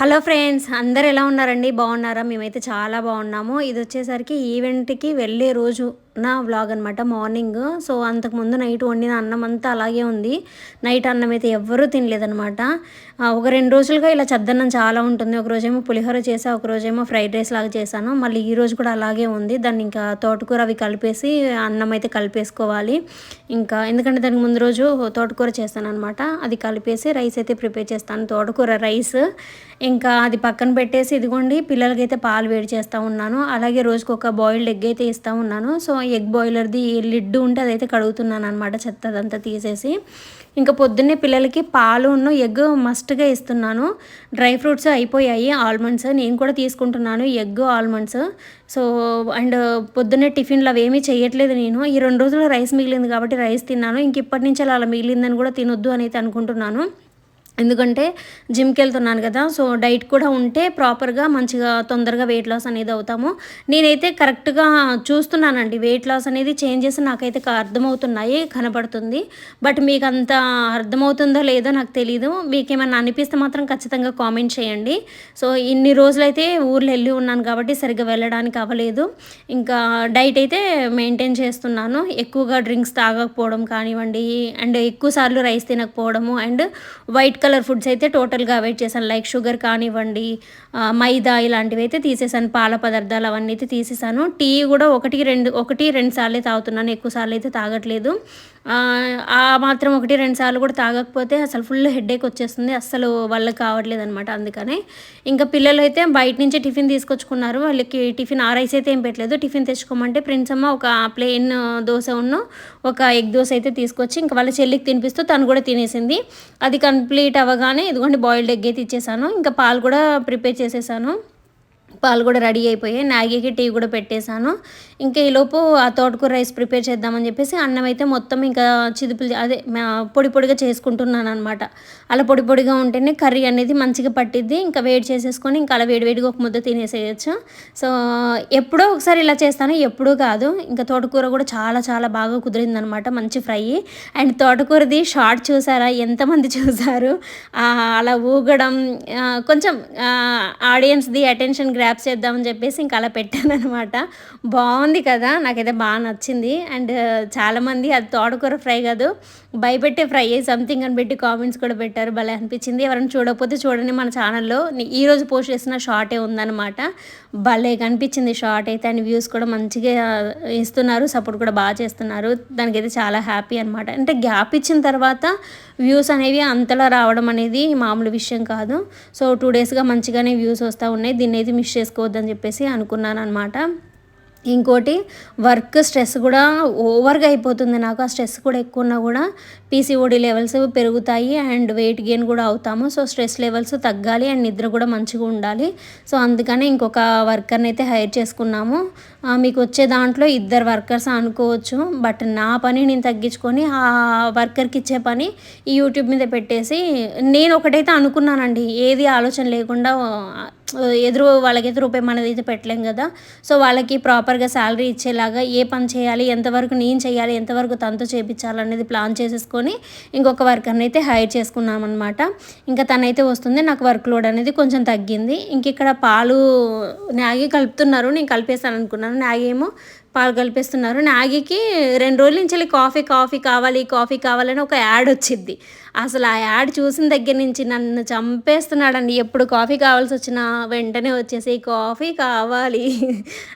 Hello friends అందరు ఎలా ఉన్నారండి? బాగున్నారా? మేమైతే చాలా బాగున్నాము. ఇది వచ్చేసరికి ఈవెంట్కి వెళ్ళే రోజు. నా వ్లాగ్ అనమాట మార్నింగ్ సో అంతకుముందు నైట్ వండిన అన్నం అంతా అలాగే ఉంది. నైట్ అన్నం అయితే ఎవ్వరూ తినలేదనమాట ఒక రెండు రోజులుగా ఇలా చద్దన్నం చాలా ఉంటుంది. ఒక రోజేమో పులిహోర చేసా ఒక రోజేమో ఫ్రైడ్ రైస్ లాగా చేశాను. మళ్ళీ ఈ రోజు కూడా అలాగే ఉంది. దాన్ని ఇంకా తోటకూర అవి కలిపేసి అన్నం అయితే కలిపేసుకోవాలి. ఇంకా ఎందుకంటే దానికి ముందు రోజు తోటకూర చేస్తాను అనమాట అది కలిపేసి రైస్ అయితే ప్రిపేర్ చేస్తాను. తోటకూర రైస్ ఇంకా అది పక్కన పెట్టేసి ఇదిగోండి పిల్లలకైతే పాలు వేడి చేస్తూ ఉన్నాను. అలాగే రోజుకొక బాయిల్డ్ ఎగ్ అయితే ఇస్తూ ఉన్నాను. సో ఎగ్ బాయిలర్ది లిడ్ ఉంటే అదైతే కడుగుతున్నాను అనమాట చెత్త అదంతా తీసేసి. ఇంకా పొద్దున్నే పిల్లలకి పాలు ఉన్న ఎగ్ మస్ట్గా ఇస్తున్నాను. డ్రై ఫ్రూట్స్ అయిపోయాయి ఆల్మండ్స్ నేను కూడా తీసుకుంటున్నాను ఎగ్ ఆల్మండ్స్. సో అండ్ పొద్దున్నే టిఫిన్లు అవేమీ చేయట్లేదు నేను. ఈ రెండు రోజులు రైస్ మిగిలింది కాబట్టి రైస్ తిన్నాను. ఇంక ఇప్పటి నుంచి అలా మిగిలిందని కూడా తినొద్దు అని అయితే అనుకుంటున్నాను. ఎందుకంటే జిమ్కి వెళ్తున్నాను కదా సో డైట్ కూడా ఉంటే ప్రాపర్గా మంచిగా తొందరగా వెయిట్ లాస్ అనేది అవుతాము. నేనైతే కరెక్ట్గా చూస్తున్నానండి వెయిట్ లాస్ అనేది చేంజెస్ నాకైతే అర్థమవుతున్నాయి కనబడుతుంది. బట్ మీకు అంత అర్థమవుతుందో లేదో నాకు తెలీదు. మీకు ఏమైనా అనిపిస్తే మాత్రం ఖచ్చితంగా కామెంట్ చేయండి. సో ఇన్ని రోజులైతే ఊర్లో వెళ్ళి ఉన్నాను కాబట్టి సరిగ్గా వెళ్ళడానికి అవ్వలేదు. ఇంకా డైట్ అయితే మెయింటైన్ చేస్తున్నాను. ఎక్కువగా డ్రింక్స్ తాగకపోవడం కానివ్వండి అండ్ ఎక్కువ సార్లు రైస్ తినకపోవడము అండ్ వైట్ కలర్ ఫుడ్స్ అయితే టోటల్గా అవాయిడ్ చేశాను. లైక్ షుగర్ కానివ్వండి మైదా ఇలాంటివి అయితే తీసేసాను పాల పదార్థాలు అవన్నీ అయితే తీసేసాను టీ కూడా ఒకటి రెండు ఒకటి రెండు సార్లు తాగుతున్నాను. ఎక్కువ సార్లు అయితే తాగట్లేదు. ఆ మాత్రం ఒకటి రెండు సార్లు కూడా తాగకపోతే అసలు ఫుల్ హెడేక్ వచ్చేస్తుంది. అస్సలు వాళ్ళకి కావట్లేదు అనమాట అందుకనే. ఇంకా పిల్లలు అయితే బయట నుంచి టిఫిన్ తీసుకొచ్చుకున్నారు. వాళ్ళకి టిఫిన్ ఆ రైస్ అయితే ఏం పెట్టలేదు. టిఫిన్ తెచ్చుకోమంటే ప్రిన్స్ అమ్మ ఒక ప్లెయిన్ దోశ ఉన్న ఒక ఎగ్ దోశ అయితే తీసుకొచ్చి ఇంకా వాళ్ళ చెల్లికి తినిపిస్తూ తను కూడా తినేసింది. అది కంప్లీట్ అవ్వగానే ఇదిగోండి బాయిల్డ్ ఎగ్ అయితే ఇచ్చేసాను. ఇంకా పాలు కూడా ప్రిపేర్ చేసేసాను. పాలు కూడా రెడీ అయిపోయాయి. నాగీకి టీ కూడా పెట్టేశాను. ఇంకా ఈలోపు ఆ తోటకూర రైస్ ప్రిపేర్ చేద్దామని చెప్పేసి అన్నం అయితే మొత్తం ఇంకా చిదుపులు అదే పొడి పొడిగా చేసుకుంటున్నాను అనమాట అలా పొడి పొడిగా ఉంటేనే కర్రీ అనేది మంచిగా పట్టిద్ది. ఇంకా వేడి చేసేసుకొని ఇంకా అలా వేడివేడిగా ఒక ముద్ద తినేసేయచ్చు. సో ఎప్పుడో ఒకసారి ఇలా చేస్తాను ఎప్పుడూ కాదు. ఇంకా తోటకూర కూడా చాలా చాలా బాగా కుదిరిందనమాట మంచి ఫ్రై. అండ్ తోటకూరది షార్ట్ చూసారా? ఎంతమంది చూసారు? అలా ఊగడం కొంచెం ఆడియన్స్ది అటెన్షన్ గ్రాప్ చేద్దామని చెప్పేసి ఇంకా అలా పెట్టాను అనమాట బాగుంది కదా నాకైతే బాగా నచ్చింది. అండ్ చాలామంది అది తోటకూర ఫ్రై కాదు భయపెట్టే ఫ్రై సంథింగ్ అని పెట్టి కామెంట్స్ కూడా పెట్టారు. భలే అనిపించింది. ఎవరైనా చూడకపోతే చూడండి మన ఛానల్లో ఈరోజు పోస్ట్ చేసిన షార్టే ఉందన్నమాట. భలే కనిపించింది షార్ట్ అయితే అండ్ వ్యూస్ కూడా మంచిగా ఇస్తున్నారు సపోర్ట్ కూడా బాగా చేస్తున్నారు. దానికైతే చాలా హ్యాపీ అనమాట అంటే గ్యాప్ ఇచ్చిన తర్వాత వ్యూస్ అనేవి అంతలా రావడం అనేది మామూలు విషయం కాదు. సో టూ డేస్గా మంచిగానే వ్యూస్ వస్తూ ఉన్నాయి. దీన్ని అయితే మిస్ చేసుకోవద్దని చెప్పేసి అనుకున్నాను అనమాట ఇంకోటి వర్క్ స్ట్రెస్ కూడా ఓవర్గా అయిపోతుంది. నాకు ఆ స్ట్రెస్ కూడా ఎక్కువ ఉన్నా కూడా పీసీఓడి లెవెల్స్ పెరుగుతాయి అండ్ వెయిట్ గెయిన్ కూడా అవుతాము. సో స్ట్రెస్ లెవెల్స్ తగ్గాలి అండ్ నిద్ర కూడా మంచిగా ఉండాలి. సో అందుకనే ఇంకొక వర్కర్ని అయితే హైర్ చేసుకున్నాము. మీకు వచ్చే దాంట్లో ఇద్దరు వర్కర్స్ అనుకోవచ్చు. బట్ నా పని నేను తగ్గించుకొని ఆ వర్కర్కి ఇచ్చే పని ఈ యూట్యూబ్ మీద పెట్టేసి నేను ఒకటైతే అనుకున్నానండి. ఏది ఆలోచన లేకుండా ఎదురు వాళ్ళకి రూపాయి మనది అయితే పెట్టలేం కదా. సో వాళ్ళకి ప్రాపర్గా శాలరీ ఇచ్చేలాగా ఏ పని చేయాలి ఎంతవరకు నేను చేయాలి ఎంతవరకు తనతో చేయించాలనేది ప్లాన్ చేసేసుకొని ఇంకొక వర్కర్ని అయితే హైర్ చేసుకున్నాం అనమాట ఇంకా తనైతే వస్తుంది నాకు వర్క్ లోడ్ అనేది కొంచెం తగ్గింది. ఇంక ఇక్కడ పాలు నాగి కలుపుతున్నారు నేను కలిపేస్తాను అనుకున్నాను. నాగేమో ఏమో పాలు కలిపేస్తున్నారు. నాగికి రెండు రోజుల నుంచి కాఫీ కాఫీ కావాలి కాఫీ కావాలని ఒక యాడ్ వచ్చింది. అసలు ఆ యాడ్ చూసిన దగ్గర నుంచి నన్ను చంపేస్తున్నాడండి. ఎప్పుడు కాఫీ కావాల్సి వచ్చినా వెంటనే వచ్చేసి కాఫీ కావాలి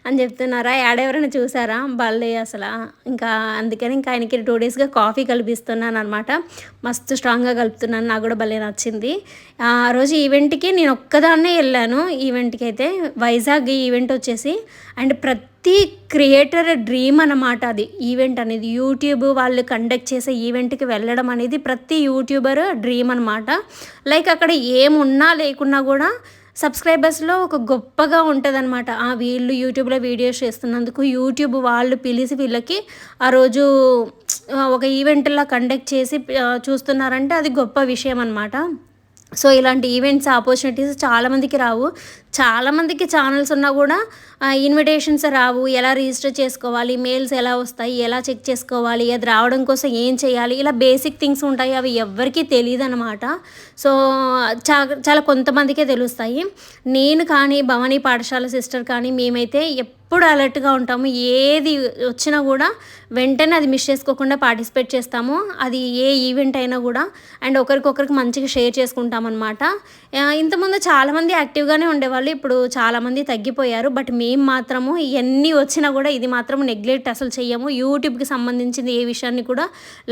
అని చెప్తున్నారా? యాడ్ ఎవరైనా చూసారా? బల్లే అసలు. ఇంకా అందుకని ఇంకా ఆయనకి టూ డేస్గా కాఫీ కలిపిస్తున్నాను అనమాట మస్తు స్ట్రాంగ్గా కలుపుతున్నాను. నాకు కూడా భలే నచ్చింది. ఆ రోజు ఈవెంట్కి నేను ఒక్కదాన్నే వెళ్ళాను. ఈవెంట్కి అయితే వైజాగ్ ఈవెంట్ వచ్చేసి అండ్ ప్రతి ప్రతి క్రియేటర్ డ్రీమ్ అన్నమాట అది. ఈవెంట్ అనేది యూట్యూబ్ వాళ్ళు కండక్ట్ చేసే ఈవెంట్కి వెళ్ళడం అనేది ప్రతి యూట్యూబర్ డ్రీమ్ అనమాట లైక్ అక్కడ ఏమున్నా లేకున్నా కూడా సబ్స్క్రైబర్స్లో ఒక గొప్పగా ఉంటుందన్నమాట. ఆ వీళ్ళు యూట్యూబ్లో వీడియోస్ చేస్తున్నందుకు యూట్యూబ్ వాళ్ళు పిలిచి వీళ్ళకి ఆ రోజు ఒక ఈవెంట్లా కండక్ట్ చేసి చూస్తున్నారంటే అది గొప్ప విషయం అనమాట సో ఇలాంటి ఈవెంట్స్ ఆపర్చునిటీస్ చాలామందికి రావు. చాలామందికి ఛానల్స్ ఉన్నా కూడా ఇన్విటేషన్స్ రావు. ఎలా రిజిస్టర్ చేసుకోవాలి? మెయిల్స్ ఎలా వస్తాయి? ఎలా చెక్ చేసుకోవాలి? అది రావడం కోసం ఏం చేయాలి? ఇలా బేసిక్ థింగ్స్ ఉంటాయి. అవి ఎవ్వరికీ తెలియదు అనమాట సో చా చాలా కొంతమందికే తెలుస్తాయి. నేను కానీ భవానీ పాఠశాల సిస్టర్ కానీ మేమైతే ఎప్పుడు అలర్ట్గా ఉంటాము ఏది వచ్చినా కూడా వెంటనే అది మిస్ చేసుకోకుండా పార్టిసిపేట్ చేస్తాము. అది ఏ ఈవెంట్ అయినా కూడా అండ్ ఒకరికొకరికి మంచిగా షేర్ చేసుకుంటాం అనమాట ఇంతకుముందు చాలామంది యాక్టివ్గానే ఉండేవాళ్ళు ఇప్పుడు చాలామంది తగ్గిపోయారు. బట్ మేము మాత్రము ఇవన్నీ వచ్చినా కూడా ఇది మాత్రం నెగ్లెక్ట్ అసలు చెయ్యము. యూట్యూబ్కి సంబంధించింది ఏ విషయాన్ని కూడా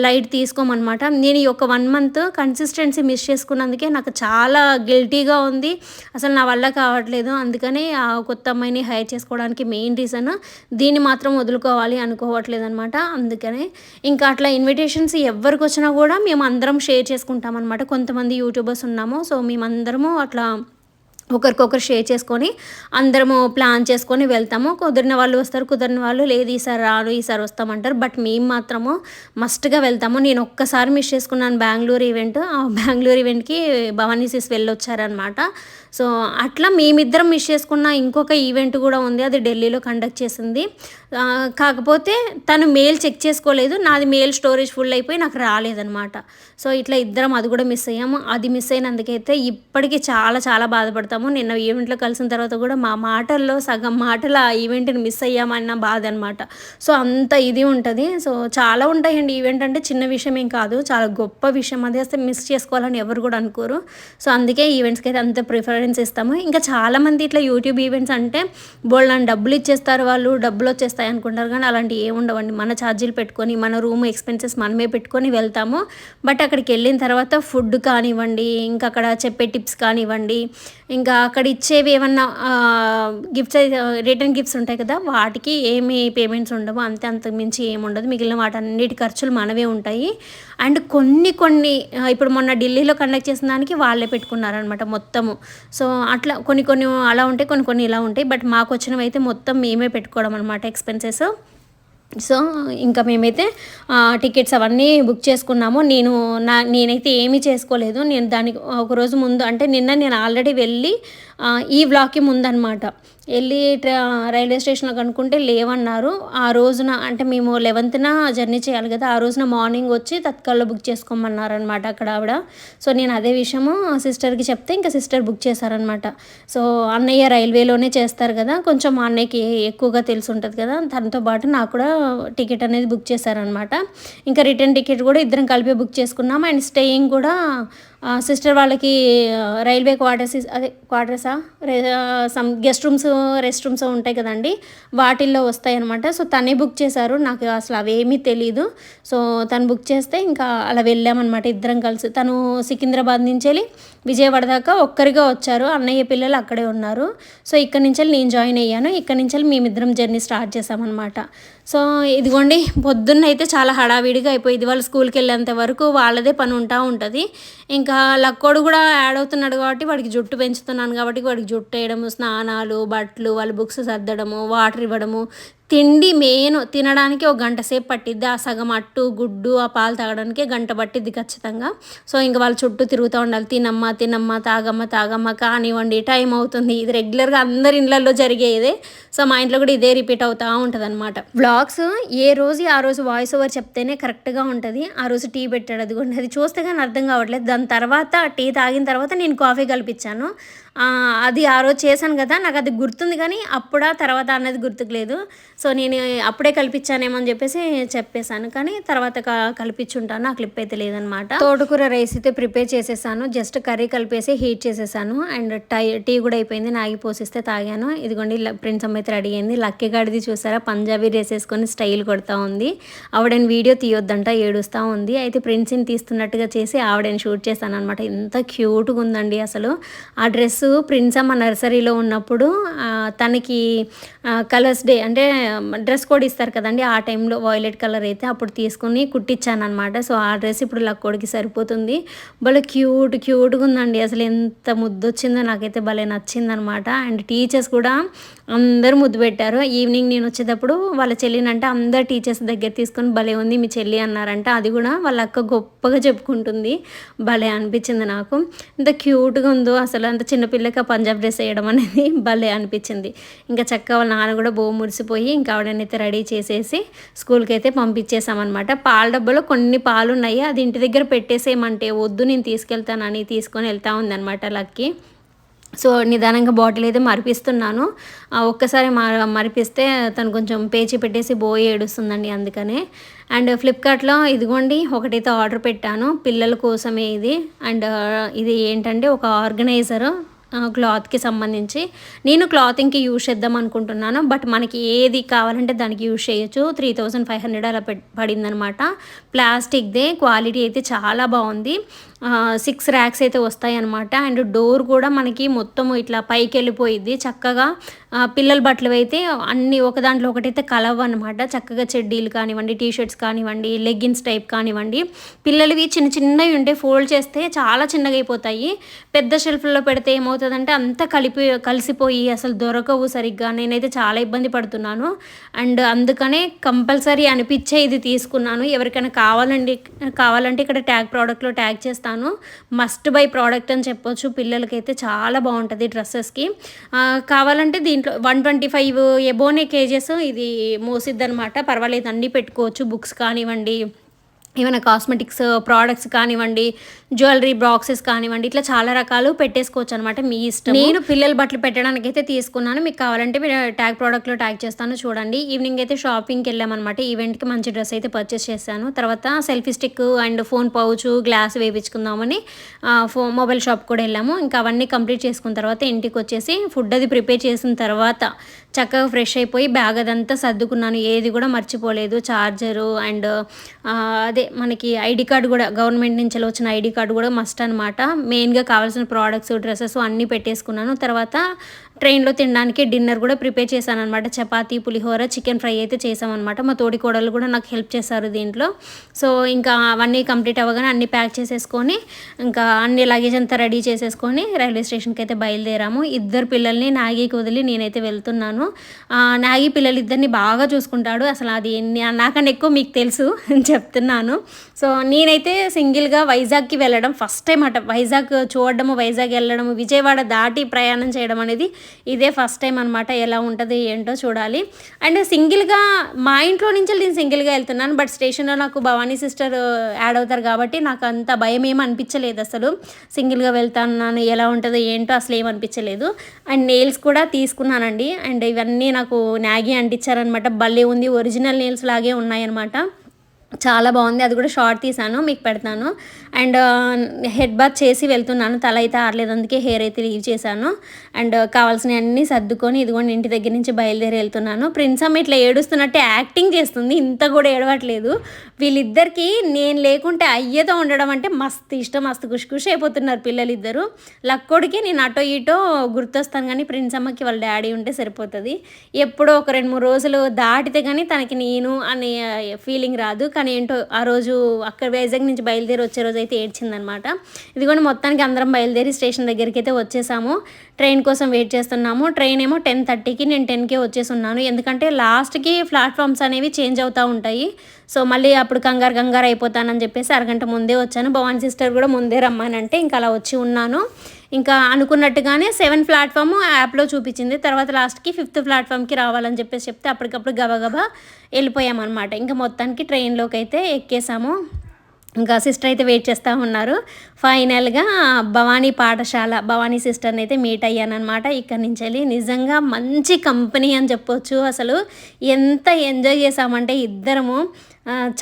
లైట్ తీసుకోమన్నమాట. నేను ఈ ఒక వన్ మంత్ కన్సిస్టెన్సీ మిస్ చేసుకున్నందుకే నాకు చాలా గిల్టీగా ఉంది. అసలు నా వల్ల కావట్లేదు. అందుకనే ఆ కొత్త అమ్మాయిని హైర్ చేసుకోవడానికి మెయిన్ మెయిన్ రీజన్ దీన్ని మాత్రం వదులుకోవాలి అనుకోవట్లేదు అనమాట అందుకనే ఇంకా అట్లా ఇన్విటేషన్స్ ఎవరికి వచ్చినా కూడా మేము అందరం షేర్ చేసుకుంటాం అనమాట కొంతమంది యూట్యూబర్స్ ఉన్నాము సో మేమందరము అట్లా ఒకరికొకరు షేర్ చేసుకొని అందరము ప్లాన్ చేసుకొని వెళ్తాము. కుదిరిన వాళ్ళు వస్తారు కుదిరిన వాళ్ళు లేదు ఈసారి రాను ఈసారి వస్తామంటారు. బట్ మేము మాత్రము మస్ట్గా వెళ్తాము. నేను ఒక్కసారి మిస్ చేసుకున్నాను బెంగళూరు ఈవెంట్ ఆ బెంగళూరు ఈవెంట్కి భవానీ సిస్ వెళ్ళొచ్చారనమాట సో అట్లా మేమిద్దరం మిస్ చేసుకున్న ఇంకొక ఈవెంట్ కూడా ఉంది. అది ఢిల్లీలో కండక్ట్ చేసింది. కాకపోతే తను మెయిల్ చెక్ చేసుకోలేదు. నాది మెయిల్ స్టోరేజ్ ఫుల్ అయిపోయి నాకు రాలేదనమాట సో ఇట్లా ఇద్దరం అది కూడా మిస్ అయ్యాము. అది మిస్ అయినందుకైతే ఇప్పటికీ చాలా చాలా బాధపడతాము. నిన్న ఈవెంట్లో కలిసిన తర్వాత కూడా మా మాటల్లో సగం మాటలు ఆ ఈవెంట్ని మిస్ అయ్యామన్న బాధ అనమాట సో అంత ఇది ఉంటుంది. సో చాలా ఉంటాయండి ఈవెంట్ అంటే చిన్న విషయం ఏం కాదు. చాలా గొప్ప విషయం. అది వస్తే మిస్ చేసుకోవాలని ఎవరు కూడా అనుకోరు. సో అందుకే ఈవెంట్స్కి అయితే అంత ప్రిఫర్ ప్రిఫరెన్స్ ఇస్తాము. ఇంకా చాలామంది ఇట్లా యూట్యూబ్ ఈవెంట్స్ అంటే బోల్డ్ డబ్బులు ఇచ్చేస్తారు వాళ్ళు డబ్బులు వచ్చేస్తాయి అనుకుంటారు. కానీ అలాంటివి ఏముండవండి మన ఛార్జీలు పెట్టుకొని మన రూమ్ ఎక్స్పెన్సెస్ మనమే పెట్టుకొని వెళ్తాము. బట్ అక్కడికి వెళ్ళిన తర్వాత ఫుడ్ కానివ్వండి ఇంకా అక్కడ చెప్పే టిప్స్ కానివ్వండి ఇంకా అక్కడ ఇచ్చేవి ఏమన్నా గిఫ్ట్స్ రిటర్న్ గిఫ్ట్స్ ఉంటాయి కదా వాటికి ఏమి పేమెంట్స్ ఉండవు అంతే అంతకు మించి ఏమి ఉండదు. మిగిలిన వాటన్నిటి ఖర్చులు మనవే ఉంటాయి. అండ్ కొన్ని కొన్ని ఇప్పుడు మొన్న ఢిల్లీలో కండక్ట్ చేసిన దానికి వాళ్ళే పెట్టుకున్నారనమాట మొత్తము. సో అట్లా కొన్ని కొన్ని అలా ఉంటాయి కొన్ని కొన్ని ఇలా ఉంటాయి. బట్ మాకు వచ్చినవి అయితే మొత్తం మేమే పెట్టుకోవడం అనమాట ఎక్స్పెన్సెస్ సో ఇంకా మేమైతే టికెట్స్ అవన్నీ బుక్ చేసుకున్నాము. నేను నా నేనైతే ఏమీ చేసుకోలేదు. నేను దానికి ఒకరోజు ముందు అంటే నిన్న నేను ఆల్రెడీ వెళ్ళి ఈ బ్లాక్కి ముందనమాట వెళ్ళి రైల్వే స్టేషన్లో కనుక్కుంటే లేవన్నారు. ఆ రోజున అంటే మేము లెవెన్త్న జర్నీ చేయాలి కదా ఆ రోజున మార్నింగ్ వచ్చి తత్కాల్లో బుక్ చేసుకోమన్నారు అనమాట అక్కడ ఆవిడ. సో నేను అదే విషయము సిస్టర్కి చెప్తే ఇంకా సిస్టర్ బుక్ చేశారనమాట సో అన్నయ్య రైల్వేలోనే చేస్తారు కదా కొంచెం మా అన్నయ్యకి ఎక్కువగా తెలిసి ఉంటుంది కదా దాంతో పాటు నాకు కూడా టికెట్ అనేది బుక్ చేశారనమాట ఇంకా రిటర్న్ టికెట్ కూడా ఇద్దరం కలిపి బుక్ చేసుకున్నాం అండ్ స్టేయింగ్ కూడా సిస్టర్ వాళ్ళకి రైల్వే క్వార్టర్స్ అదే క్వార్టర్సా some guest rooms rest rooms ఉంటాయి కదండి వాటిల్లో వస్తాయి అనమాట సో తనే బుక్ చేశారు నాకు అసలు అవేమీ తెలీదు. సో తను బుక్ చేస్తే ఇంకా అలా వెళ్ళామన్నమాట ఇద్దరం కలిసి. తను సికింద్రాబాద్ నుంచి వెళ్ళి విజయవాడ దాకా ఒక్కరిగా వచ్చారు. అన్నయ్య పిల్లలు అక్కడే ఉన్నారు. సో ఇక్కడ నుంచి నేను జాయిన్ అయ్యాను. ఇక్కడ నుంచి మేమిద్దరం జర్నీ స్టార్ట్ చేసామన్నమాట సో ఇదిగోండి పొద్దున్న అయితే చాలా హడావిడిగా అయిపోయింది. వాళ్ళు స్కూల్కి వెళ్ళేంత వరకు వాళ్ళదే పని ఉంటా ఉంటుంది. ఇంకా లక్కోడు కూడా యాడ్ అవుతున్నాడు కాబట్టి వాడికి జుట్టు పెంచుతున్నాను కాబట్టి వాడికి జుట్టు వేయడము స్నానాలు బట్టలు వాళ్ళ బుక్స్ సర్దడము వాటర్ ఇవ్వడము తిండి మెయిన్ తినడానికి ఒక గంట సేపు పట్టిద్ది. ఆ సగం అట్టు గుడ్డు ఆ పాలు తాగడానికి గంట పట్టిద్ది ఖచ్చితంగా. సో ఇంకా వాళ్ళ చుట్టూ తిరుగుతూ ఉండాలి. తినమ్మ తినమ్మ తాగమ్మ తాగమ్మ కానివ్వండి టైం అవుతుంది. ఇది రెగ్యులర్గా అందరి ఇళ్ళల్లో జరిగేదే. సో మా ఇంట్లో కూడా ఇదే రిపీట్ అవుతూ ఉంటుంది అనమాట బ్లాగ్స్ ఏ రోజు ఆ రోజు వాయిస్ ఓవర్ చెప్తేనే కరెక్ట్గా ఉంటుంది. ఆ రోజు టీ పెట్టాడు అది కూడా అది చూస్తే కానీ అర్థం కావట్లేదు. దాని తర్వాత టీ తాగిన తర్వాత నేను కాఫీ కల్పించాను. అది ఆ రోజు చేశాను కదా నాకు అది గుర్తుంది కానీ అప్పుడా తర్వాత అన్నది గుర్తుకు లేదు. సో నేను అప్పుడే కల్పించానేమో అని చెప్పేసి చెప్పేశాను. కానీ తర్వాత కల్పించుంటాను. ఆ క్లిప్ అయితే లేదనమాట. తోటకూర రైస్ అయితే ప్రిపేర్ చేసేసాను. జస్ట్ కర్రీ కలిపేసి హీట్ చేసేసాను. అండ్ టై టీ కూడా అయిపోయింది. నాగి పోసిస్తే తాగాను. ఇదిగోండి ప్రిన్స్ అమ్మ అయితే రెడీ అయింది. లక్కీ గడిది చూసారా? పంజాబీ డ్రెస్ వేసుకొని స్టైల్ కొడతా ఉంది. ఆవిడని వీడియో తీయొద్దంట ఏడుస్తూ ఉంది. అయితే ప్రిన్స్ని తీస్తున్నట్టుగా చేసి ఆవిడని షూట్ చేశాను అనమాట ఎంత క్యూట్గా ఉందండి అసలు. ఆ డ్రెస్ ప్రిన్స్ అమ్మ నర్సరీలో ఉన్నప్పుడు తనకి కలర్స్ డే అంటే డ్రెస్ కోడ్ ఇస్తారు కదండి ఆ టైంలో వాయిలెట్ కలర్ అయితే అప్పుడు తీసుకుని కుట్టించాను అనమాట సో ఆ డ్రెస్ ఇప్పుడు లక్కోడికి సరిపోతుంది. భలే క్యూట్ క్యూట్గా ఉందండి. అసలు ఎంత ముద్దు వచ్చిందో నాకైతే భలే నచ్చిందనమాట అండ్ టీచర్స్ కూడా అందరూ ముద్దు పెట్టారు. ఈవినింగ్ నేను వచ్చేటప్పుడు వాళ్ళ చెల్లినంటే అందరు టీచర్స్ దగ్గర తీసుకొని భలే ఉంది మీ చెల్లి అన్నారంట. అది కూడా వాళ్ళ అక్క గొప్పగా చెప్పుకుంటుంది. భలే అనిపించింది నాకు. ఇంత క్యూట్గా ఉందో అసలు అంత చిన్నపిల్లకి పంజాబ్ డ్రెస్ వేయడం అనేది భలే అనిపించింది. ఇంకా చక్క వాళ్ళ నాన్న కూడా బో మురిసిపోయి ఇంకా ఆవిడనైతే రెడీ చేసేసి స్కూల్కి అయితే పంపించేసామన్నమాట పాల డబ్బాలో కొన్ని పాలు ఉన్నాయి అది ఇంటి దగ్గర పెట్టేసేయమంటే వద్దు నేను తీసుకెళ్తానని తీసుకొని వెళ్తా ఉందన్నమాట లక్కి. సో నిదానంగా బాటిల్ అయితే మరిపిస్తున్నాను. ఒక్కసారి మరిపిస్తే తను కొంచెం పేచి పెట్టేసి బోయి ఏడుస్తుందండి అందుకనే. అండ్ ఫ్లిప్కార్ట్లో ఇదిగోండి ఒకటైతే ఆర్డర్ పెట్టాను. పిల్లల కోసమే ఇది. అండ్ ఇది ఏంటంటే ఒక ఆర్గనైజరు క్లాత్కి సంబంధించి. నేను క్లాతింగ్కి యూజ్ చేద్దాం అనుకుంటున్నాను. బట్ మనకి ఏది కావాలంటే దానికి యూజ్ చేయొచ్చు. త్రీ థౌజండ్ ఫైవ్ హండ్రెడ్ అలా పడిందనమాట. ప్లాస్టిక్దే క్వాలిటీ అయితే చాలా బాగుంది. సిక్స్ ర్యాక్స్ అయితే వస్తాయి అనమాట అండ్ డోర్ కూడా మనకి మొత్తం ఇట్లా పైకి వెళ్ళిపోయిద్ది. చక్కగా పిల్లల బట్టలు అయితే అన్ని ఒక దాంట్లో ఒకటైతే కలవ అనమాట చక్కగా చెడ్డీలు కానివ్వండి టీ షర్ట్స్ కానివ్వండి లెగ్గిన్స్ టైప్ కానివ్వండి. పిల్లలవి చిన్న చిన్నవి ఉంటే ఫోల్డ్ చేస్తే చాలా చిన్నగా అయిపోతాయి. పెద్ద షెల్ఫ్లో పెడితే ఏమవుతుందంటే అంతా కలిపి కలిసిపోయి అసలు దొరకవు సరిగ్గా. నేనైతే చాలా ఇబ్బంది పడుతున్నాను. అండ్ అందుకనే కంపల్సరీ అనిపించే ఇది తీసుకున్నాను. ఎవరికైనా కావాలండి కావాలంటే ఇక్కడ ట్యాగ్ ప్రోడక్ట్లో ట్యాగ్ చేస్తాను. చేస్తాను. మస్ట్ బై ప్రోడక్ట్ అని చెప్పొచ్చు. పిల్లలకైతే చాలా బాగుంటుంది డ్రెస్సెస్కి. కావాలంటే దీంట్లో one twenty five above kgs ఇది మోసిద్ది అనమాట పర్వాలేదు అన్నీ పెట్టుకోవచ్చు. బుక్స్ కానివ్వండి ఏమైనా కాస్మెటిక్స్ ప్రోడక్ట్స్ కానివ్వండి జ్యువెలరీ బాక్సెస్ కానివ్వండి ఇట్లా చాలా రకాలు పెట్టేసుకోవచ్చు అనమాట మీ ఇష్టం నేను పిల్లల బట్టలు పెట్టడానికి అయితే తీసుకున్నాను. మీకు కావాలంటే మీరు ట్యాగ్ ప్రోడక్ట్లో ట్యాగ్ చేస్తాను చూడండి. ఈవినింగ్ అయితే షాపింగ్కి వెళ్ళామన్నమాట. ఈవెంట్కి మంచి డ్రెస్ అయితే పర్చేస్ చేశాను. తర్వాత selfie stick and phone pouch glass వేయించుకుందామని phone mobile shop కూడా వెళ్ళాము. ఇంకా అవన్నీ కంప్లీట్ చేసుకున్న తర్వాత ఇంటికి వచ్చేసి ఫుడ్ అది ప్రిపేర్ చేసిన తర్వాత చక్కగా ఫ్రెష్ అయిపోయి బ్యాగ్ అదంతా సర్దుకున్నాను. ఏది కూడా మర్చిపోలేదు. చార్జరు అండ్ అదే మనకి ఐడి కార్డు కూడా గవర్నమెంట్ నుంచి వచ్చిన ఐడి కార్డు కూడా మస్ట్ అనమాట మెయిన్గా కావాల్సిన ప్రోడక్ట్స్ డ్రెస్సెస్ అన్నీ పెట్టేసుకున్నాను. తర్వాత ట్రైన్లో తినడానికి డిన్నర్ కూడా ప్రిపేర్ చేశాను అనమాట చపాతీ పులిహోర చికెన్ ఫ్రై అయితే చేసామన్నమాట మా తోడి కోడలు కూడా నాకు హెల్ప్ చేశారు దీంట్లో. సో ఇంకా అవన్నీ కంప్లీట్ అవ్వగానే అన్నీ ప్యాక్ చేసేసుకొని ఇంకా అన్ని లగేజ్ అంతా రెడీ చేసేసుకొని రైల్వే స్టేషన్కి అయితే బయలుదేరాము. ఇద్దరు పిల్లల్ని నాగికి వదిలి నేనైతే వెళ్తున్నాను. నాగి పిల్లలు ఇద్దరిని బాగా చూసుకుంటాడు. అసలు అది నాకన్నా ఎక్కువ మీకు తెలుసు అని చెప్తున్నాను. సో నేనైతే సింగిల్గా వైజాగ్కి వెళ్ళడం ఫస్ట్ టైం అట. వైజాగ్ చూడడము వైజాగ్ వెళ్ళడము విజయవాడ దాటి ప్రయాణం చేయడం అనేది ఇదే ఫస్ట్ టైం అనమాట ఎలా ఉంటుంది ఏంటో చూడాలి. అండ్ సింగిల్గా మా ఇంట్లో నుంచి నేను సింగిల్గా వెళ్తున్నాను బట్ స్టేషన్లో నాకు భవానీ సిస్టర్ uh, యాడ్ అవుతారు కాబట్టి నాకు అంత భయం ఏమి అనిపించలేదు అసలు. సింగిల్గా వెళ్తాను ఎలా ఉంటుందో ఏంటో అసలు ఏం అనిపించలేదు. అండ్ నెయిల్స్ కూడా తీసుకున్నానండి. అండ్ ఇవన్నీ నాకు నాగి అంటించారనమాట భలే ఉంది ఒరిజినల్ నెయిల్స్ లాగే ఉన్నాయన్నమాట. చాలా బాగుంది. అది కూడా షార్ట్ తీసాను మీకు పెడతాను. అండ్ హెడ్ బాత్ చేసి వెళ్తున్నాను. తల అయితే ఆరలేదు అందుకే హెయిర్ అయితే లీవ్ చేశాను. అండ్ కావాల్సిన అన్నీ సర్దుకొని ఇదిగోండి ఇంటి దగ్గర నుంచి బయలుదేరి వెళ్తున్నాను. ప్రిన్స్ అమ్మ ఇట్లా ఏడుస్తున్నట్టే యాక్టింగ్ చేస్తుంది. ఇంత కూడా ఏడవట్లేదు. వీళ్ళిద్దరికి నేను లేకుంటే అయ్యేతో ఉండడం అంటే మస్తు ఇష్టం మస్తు ఖుషి ఖుషి అయిపోతున్నారు పిల్లలు ఇద్దరు లక్కోడికి నేను అటో ఇటో గుర్తొస్తాను కానీ ప్రిన్స్ అమ్మకి వాళ్ళ డాడీ ఉంటే సరిపోతుంది. ఎప్పుడో ఒక రెండు మూడు రోజులు దాటితే కానీ తనకి నేను అనే ఫీలింగ్ రాదు. కానీ ఏంటో ఆ రోజు అక్కడ వైజాగ్ నుంచి బయలుదేరి వచ్చే రోజు అయితే ఏడ్చిందనమాట. ఇదిగోండి మొత్తానికి అందరం బయలుదేరి స్టేషన్ దగ్గరికి అయితే వచ్చేసాము. ట్రైన్ కోసం వెయిట్ చేస్తున్నాము. ట్రైన్ ఏమో టెన్ థర్టీకి నేను టెన్కే వచ్చేసి ఉన్నాను ఎందుకంటే లాస్ట్కి ప్లాట్ఫామ్స్ అనేవి చేంజ్ అవుతూ ఉంటాయి. సో మళ్ళీ అప్పుడు కంగారు కంగారు అయిపోతానని చెప్పేసి అరగంట ముందే వచ్చాను. భవాన్ సిస్టర్ కూడా ముందే రమ్మానంటే ఇంకా అలా వచ్చి ఉన్నాను. ఇంకా అనుకున్నట్టుగానే సెవెన్ ప్లాట్ఫామ్ యాప్లో చూపించింది. తర్వాత లాస్ట్కి ఫిఫ్త్ ప్లాట్ఫామ్కి రావాలని చెప్పేసి చెప్తే అప్పటికప్పుడు గబగబా వెళ్ళిపోయామన్నమాట. ఇంకా మొత్తానికి ట్రైన్లోకి అయితే ఎక్కేసాము. ఇంకా సిస్టర్ అయితే వెయిట్ చేస్తూ ఉన్నారు. ఫైనల్గా భవానీ పాఠశాల భవానీ సిస్టర్ని అయితే మీట్ అయ్యానమాట ఇక్కడి నుంచి వెళ్ళి నిజంగా మంచి కంపెనీ అని చెప్పొచ్చు. అసలు ఎంత ఎంజాయ్ చేసామంటే ఇద్దరము.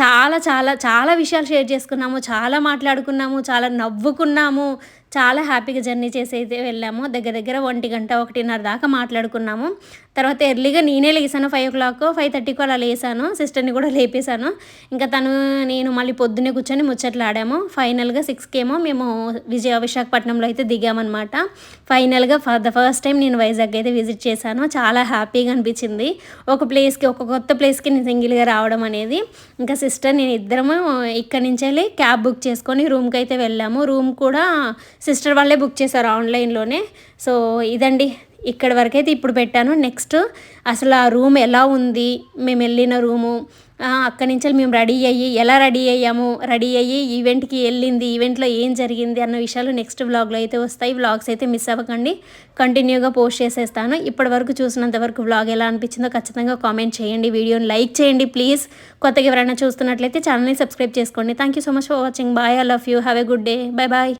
చాలా చాలా చాలా విషయాలు షేర్ చేసుకున్నాము. చాలా మాట్లాడుకున్నాము. చాలా నవ్వుకున్నాము. చాలా హ్యాపీగా జర్నీ చేసి అయితే వెళ్ళాము. దగ్గర దగ్గర ఒంటి గంట ఒకటిన్నర దాకా మాట్లాడుకున్నాము. తర్వాత ఎర్లీగా నేనే లేసాను ఫైవ్ ఓ క్లాక్ ఫైవ్ థర్టీకి అలా లేసాను. సిస్టర్ని కూడా లేపేశాను. ఇంకా తను నేను మళ్ళీ పొద్దున్నే కూర్చొని ముచ్చట్లు ఆడాము ఫైనల్గా సిక్స్కి ఏమో మేము విజయ విశాఖపట్నంలో అయితే దిగామన్నమాట. ఫైనల్గా ఫర్ ద ఫస్ట్ టైం నేను వైజాగ్ అయితే విజిట్ చేశాను. చాలా హ్యాపీగా అనిపించింది. ఒక ప్లేస్కి ఒక కొత్త ప్లేస్కి నేను సింగిల్గా రావడం అనేది. ఇంకా సిస్టర్ నేను ఇద్దరము ఇక్కడి నుంచి వెళ్ళి క్యాబ్ బుక్ చేసుకొని రూమ్కి అయితే వెళ్ళాము. రూమ్ కూడా సిస్టర్ వాళ్ళే బుక్ చేశారు ఆన్లైన్లోనే. సో ఇదండి ఇక్కడ వరకైతే ఇప్పుడు పెట్టాను. నెక్స్ట్ అసలు ఆ రూమ్ ఎలా ఉంది మేము వెళ్ళిన రూము అక్కడి నుంచి మేము రెడీ అయ్యి ఎలా రెడీ అయ్యాము రెడీ అయ్యి ఈవెంట్కి వెళ్ళింది ఈవెంట్లో ఏం జరిగింది అన్న విషయాలు నెక్స్ట్ వ్లాగ్లో అయితే వస్తాయి. వ్లాగ్స్ అయితే మిస్ అవ్వకండి. కంటిన్యూగా పోస్ట్ చేసేస్తాను. ఇప్పటి వరకు చూసినంత వరకు వ్లాగ్ ఎలా అనిపించిందో ఖచ్చితంగా కామెంట్ చేయండి. వీడియోని లైక్ చేయండి ప్లీజ్ కొత్తగా ఎవరైనా చూస్తున్నట్లయితే ఛానల్ని సబ్స్క్రైబ్ చేసుకోండి. Thank you so much for watching bye I love you have a good day bye bye